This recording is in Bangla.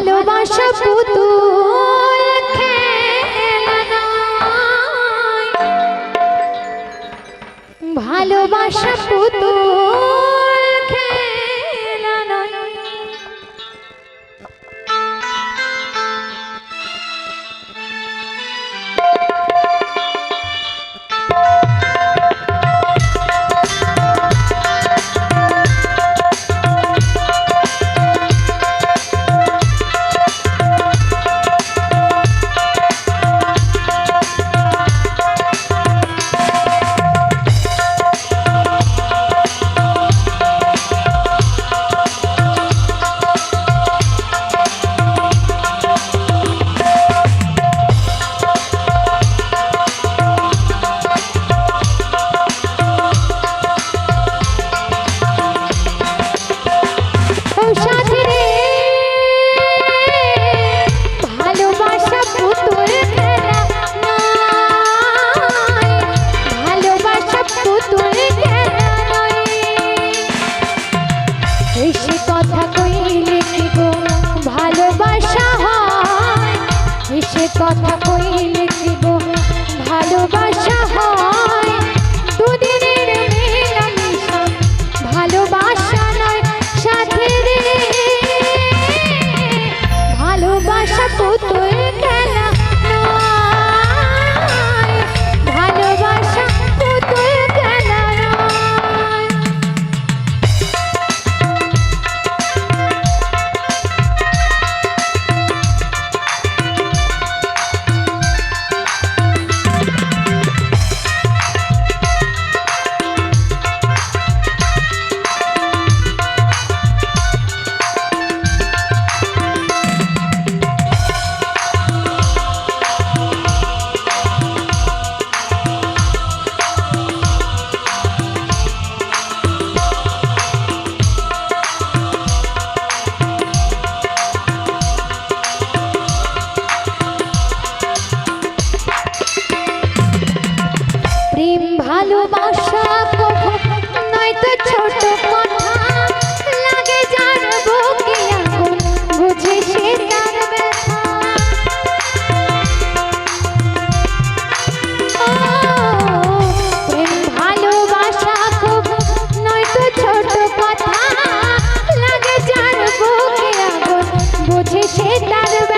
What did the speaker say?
ভালোবাসা পুতুল ভালোবাসা পুতুল সে তার